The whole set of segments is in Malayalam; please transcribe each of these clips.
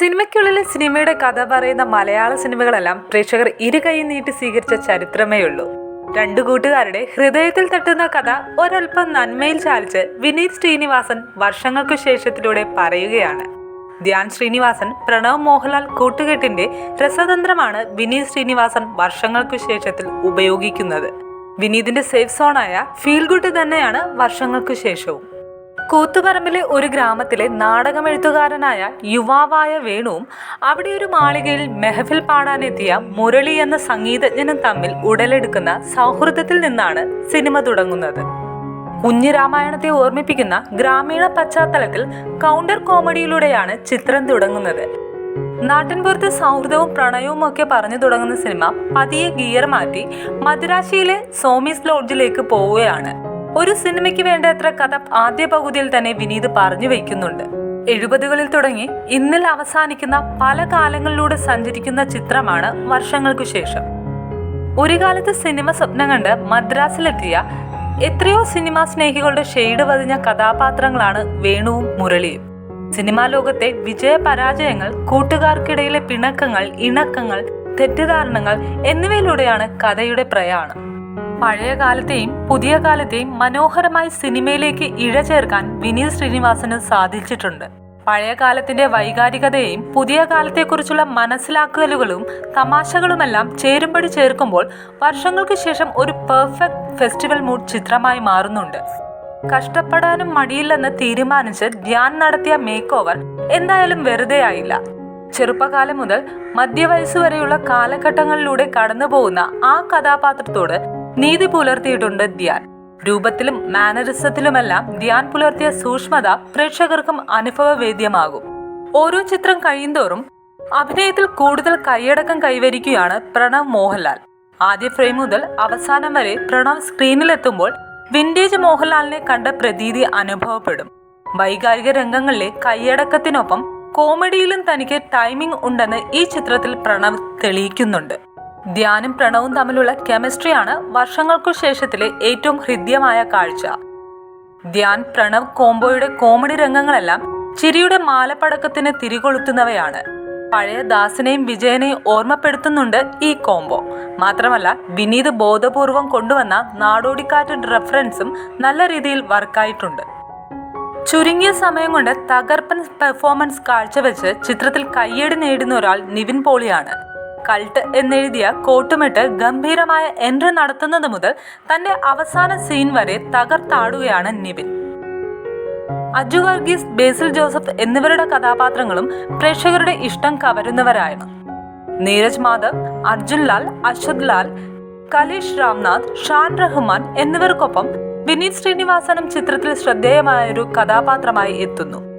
സിനിമയ്ക്കുള്ളിലെ സിനിമയുടെ കഥ പറയുന്ന മലയാള സിനിമകളെല്ലാം പ്രേക്ഷകർ ഇരു കൈ നീട്ടി സ്വീകരിച്ച ചരിത്രമേ ഉള്ളൂ രണ്ടു കൂട്ടുകാരുടെ ഹൃദയത്തിൽ തട്ടുന്ന കഥ ഒരൽപ്പം നന്മയിൽ ചാലിച്ച് വിനീത് ശ്രീനിവാസൻ വർഷങ്ങൾക്കു ശേഷത്തിലൂടെ പറയുകയാണ്. ധ്യാൻ ശ്രീനിവാസൻ പ്രണവ് മോഹൻലാൽ കൂട്ടുകെട്ടിന്റെ രസതന്ത്രമാണ് വിനീത് ശ്രീനിവാസൻ വർഷങ്ങൾക്കു ശേഷത്തിൽ ഉപയോഗിക്കുന്നത്. വിനീതിന്റെ സേഫ് സോണായ ഫീൽ ഗുഡ് തന്നെയാണ് വർഷങ്ങൾക്കു ശേഷവും. കൂത്തുപറമ്പിലെ ഒരു ഗ്രാമത്തിലെ നാടകമെഴുത്തുകാരനായ യുവാവായ വേണുവും അവിടെ ഒരു മാളികയിൽ മെഹഫിൽ പാടാനെത്തിയ മുരളി എന്ന സംഗീതജ്ഞനും തമ്മിൽ ഉടലെടുക്കുന്ന സൗഹൃദത്തിൽ നിന്നാണ് സിനിമ തുടങ്ങുന്നത്. കുഞ്ഞിരാമായണത്തെ ഓർമ്മിപ്പിക്കുന്ന ഗ്രാമീണ പശ്ചാത്തലത്തിൽ കൗണ്ടർ കോമഡിയിലൂടെയാണ് ചിത്രം തുടങ്ങുന്നത്. നാട്ടിൻപുറത്ത് സൗഹൃദവും പ്രണയവും ഒക്കെ പറഞ്ഞു തുടങ്ങുന്ന സിനിമ പതിയെ ഗിയർ മാറ്റി മദുരാശിയിലെ സോമീസ് ലോഡ്ജിലേക്ക് പോവുകയാണ്. ഒരു സിനിമയ്ക്ക് വേണ്ടത്ര കഥ ആദ്യ പകുതിയിൽ തന്നെ വിനീത് പറഞ്ഞു വയ്ക്കുന്നുണ്ട് എഴുപതുകളിൽ തുടങ്ങി ഇന്നിൽ അവസാനിക്കുന്ന പല കാലങ്ങളിലൂടെ സഞ്ചരിക്കുന്ന ചിത്രമാണ് വർഷങ്ങൾക്കു ശേഷം. ഒരു കാലത്ത് സിനിമ സ്വപ്നം കണ്ട് മദ്രാസിലെത്തിയ എത്രയോ സിനിമാ സ്നേഹികളുടെ ഷെയ്ഡ് പതിഞ്ഞ കഥാപാത്രങ്ങളാണ് വേണുവും മുരളിയും. സിനിമാ ലോകത്തെ വിജയ പരാജയങ്ങൾ കൂട്ടുകാർക്കിടയിലെ പിണക്കങ്ങൾ ഇണക്കങ്ങൾ തെറ്റിദ്ധാരണകൾ എന്നിവയിലൂടെയാണ് കഥയുടെ പ്രയാണം. പഴയ കാലത്തെയും പുതിയ കാലത്തെയും മനോഹരമായി സിനിമയിലേക്ക് ഇഴചേർക്കാൻ വിനീത് ശ്രീനിവാസന് സാധിച്ചിട്ടുണ്ട്. പഴയ കാലത്തിന്റെ വൈകാരികതയെയും പുതിയ കാലത്തെക്കുറിച്ചുള്ള മനസ്സിലാക്കലുകളും തമാശകളുമെല്ലാം ചേരുംപടി ചേർക്കുമ്പോൾ വർഷങ്ങൾക്ക് ശേഷം ഒരു പെർഫെക്റ്റ് ഫെസ്റ്റിവൽ മൂഡ് ചിത്രമായി മാറുന്നുണ്ട്. കഷ്ടപ്പെടാനും മടിയില്ലെന്ന് തീരുമാനിച്ച് ധ്യാൻ നടത്തിയ മേക്ക് ഓവർ എന്തായാലും വെറുതെ ആയില്ല. ചെറുപ്പകാലം മുതൽ മധ്യവയസ്സുവരെയുള്ള കാലഘട്ടങ്ങളിലൂടെ കടന്നുപോകുന്ന ആ കഥാപാത്രത്തോട് നീതി പുലർത്തിയിട്ടുണ്ട് ധ്യാൻ. രൂപത്തിലും മാനറിസത്തിലുമെല്ലാം ധ്യാൻ പുലർത്തിയ സൂക്ഷ്മത പ്രേക്ഷകർക്കും അനുഭവവേദ്യമാകും. ഓരോ ചിത്രം കഴിയുന്തോറും അഭിനയത്തിൽ കൂടുതൽ കൈയടക്കം കൈവരിക്കുകയാണ് പ്രണവ് മോഹൻലാൽ. ആദ്യ ഫ്രെയിം മുതൽ അവസാനം വരെ പ്രണവ് സ്ക്രീനിലെത്തുമ്പോൾ വിന്റേജ് മോഹൻലാലിനെ കണ്ട പ്രതീതി അനുഭവപ്പെടും. വൈകാരിക രംഗങ്ങളിലെ കൈയടക്കത്തിനൊപ്പം കോമഡിയിലും തനിക്ക് ടൈമിംഗ് ഉണ്ടെന്ന് ഈ ചിത്രത്തിൽ പ്രണവ് തെളിയിക്കുന്നുണ്ട്. ധ്യാനും പ്രണവും തമ്മിലുള്ള കെമിസ്ട്രിയാണ് വർഷങ്ങൾക്കു ശേഷത്തിലെ ഏറ്റവും ഹൃദ്യമായ കാഴ്ച. ധ്യാൻ പ്രണവ് കോംബോയുടെ കോമഡി രംഗങ്ങളെല്ലാം ചിരിയുടെ മാലപ്പടക്കത്തിന് തിരികൊളുത്തുന്നവയാണ്. പഴയ ദാസിനെയും വിജയനെയും ഓർമ്മപ്പെടുത്തുന്നുണ്ട് ഈ കോംബോ. മാത്രമല്ല വിനീത് ബോധപൂർവം കൊണ്ടുവന്ന നാടോടിക്കാറ്റ് റെഫറൻസും നല്ല രീതിയിൽ വർക്കായിട്ടുണ്ട്. ചുരുങ്ങിയ സമയം കൊണ്ട് തകർപ്പൻ പെർഫോമൻസ് കാഴ്ചവെച്ച് ചിത്രത്തിൽ കയ്യടി നേടുന്ന ഒരാൾ നിവിൻ പോളിയാണ്. കൾട്ട് എന്നെഴുതിയ കോട്ടുമിട്ട് ഗംഭീരമായ എൻട്രി നടത്തുന്നത് മുതൽ തന്റെ അവസാന സീൻ വരെ തകർത്താടുകയാണ് നിവിൻ. അജു വർഗീസ് ബേസിൽ ജോസഫ് എന്നിവരുടെ കഥാപാത്രങ്ങളും പ്രേക്ഷകരുടെ ഇഷ്ടം കവരുന്നവരായിരുന്നു. നീരജ് മാധവ് അർജുൻ ലാൽ അശ്വത് ലാൽ കലീഷ് രാംനാഥ് ഷാൻ റഹ്മാൻ എന്നിവർക്കൊപ്പം വിനീത് ശ്രീനിവാസനും ചിത്രത്തിൽ ശ്രദ്ധേയമായ ഒരു കഥാപാത്രമായി എത്തുന്നു.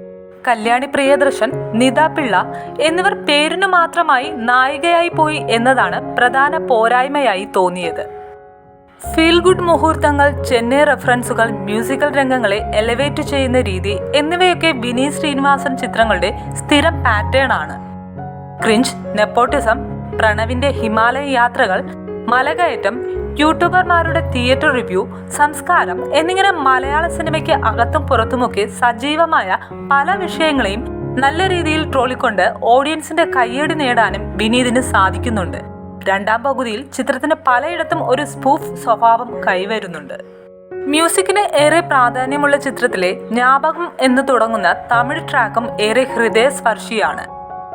കല്യാണി പ്രിയദർശൻ നിത പിള്ള എന്നിവർ പേരിനു മാത്രമായി നായികയായി പോയി എന്നതാണ് പ്രധാന പോരായ്മയായി തോന്നിയത്. ഫീൽ ഗുഡ് മുഹൂർത്തങ്ങൾ ചെന്നൈ റെഫറൻസുകൾ മ്യൂസിക്കൽ രംഗങ്ങളെ എലവേറ്റ് ചെയ്യുന്ന രീതി എന്നിവയൊക്കെ വിനീത് ശ്രീനിവാസൻ ചിത്രങ്ങളുടെ സ്ഥിരം പാറ്റേൺ ആണ്. ക്രിഞ്ച് നെപ്പോട്ടിസം പ്രണവിന്റെ ഹിമാലയ യാത്രകൾ മലകയറ്റം യൂട്യൂബർമാരുടെ തിയേറ്റർ റിവ്യൂ സംസ്കാരം എന്നിങ്ങനെ മലയാള സിനിമയ്ക്ക് അകത്തും പുറത്തുമൊക്കെ സജീവമായ പല വിഷയങ്ങളെയും നല്ല രീതിയിൽ ട്രോളിക്കൊണ്ട് ഓഡിയൻസിന്റെ കയ്യടി നേടാനും വിനീതിന് സാധിക്കുന്നുണ്ട്. രണ്ടാം പകുതിയിൽ ചിത്രത്തിന് പലയിടത്തും ഒരു സ്പൂഫ് സ്വഭാവം കൈവരുന്നുണ്ട്. മ്യൂസിക്കിന് ഏറെ പ്രാധാന്യമുള്ള ചിത്രത്തിലെ ജ്ഞാപകം എന്ന് തുടങ്ങുന്ന തമിഴ് ട്രാക്കും ഏറെ ഹൃദയസ്പർശിയാണ്.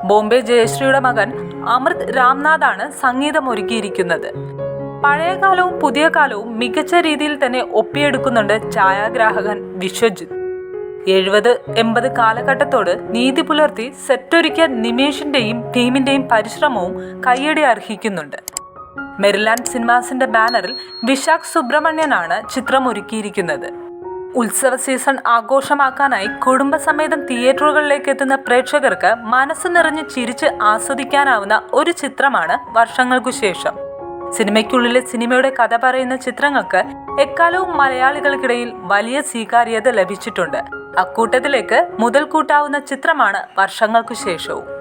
ബോംബെ ജയശ്രീയുടെ മകൻ അമൃത് രാംനാഥാണ് സംഗീതം ഒരുക്കിയിരിക്കുന്നത് പഴയകാലവും പുതിയ കാലവും മികച്ച രീതിയിൽ തന്നെ ഒപ്പിയെടുക്കുന്നുണ്ട് ഛായാഗ്രാഹകൻ വിശ്വജിത്ത് എഴുപത് എൺപത് കാലഘട്ടത്തോട് നീതി പുലർത്തി സെറ്റൊരുക്കിയ നിമേഷിന്റെയും ടീമിന്റെയും പരിശ്രമവും കയ്യടി അർഹിക്കുന്നുണ്ട്. മെരിലാൻഡ് സിനിമാസിന്റെ ബാനറിൽ വിശാഖ് സുബ്രഹ്മണ്യനാണ് ചിത്രം ഒരുക്കിയിരിക്കുന്നത് ഉത്സവ സീസൺ ആഘോഷമാക്കാനായി കുടുംബസമേതം തിയേറ്ററുകളിലേക്ക് എത്തുന്ന പ്രേക്ഷകർക്ക് മനസ്സ് നിറഞ്ഞ് ചിരിച്ച് ആസ്വദിക്കാനാവുന്ന ഒരു ചിത്രമാണ് വർഷങ്ങൾക്കു ശേഷം. സിനിമയ്ക്കുള്ളിലെ സിനിമയുടെ കഥ പറയുന്ന ചിത്രങ്ങൾക്ക് എക്കാലവും മലയാളികൾക്കിടയിൽ വലിയ സ്വീകാര്യത ലഭിച്ചിട്ടുണ്ട്. അക്കൂട്ടത്തിലേക്ക് മുതൽ കൂട്ടാവുന്ന ചിത്രമാണ് വർഷങ്ങൾക്കു ശേഷവും.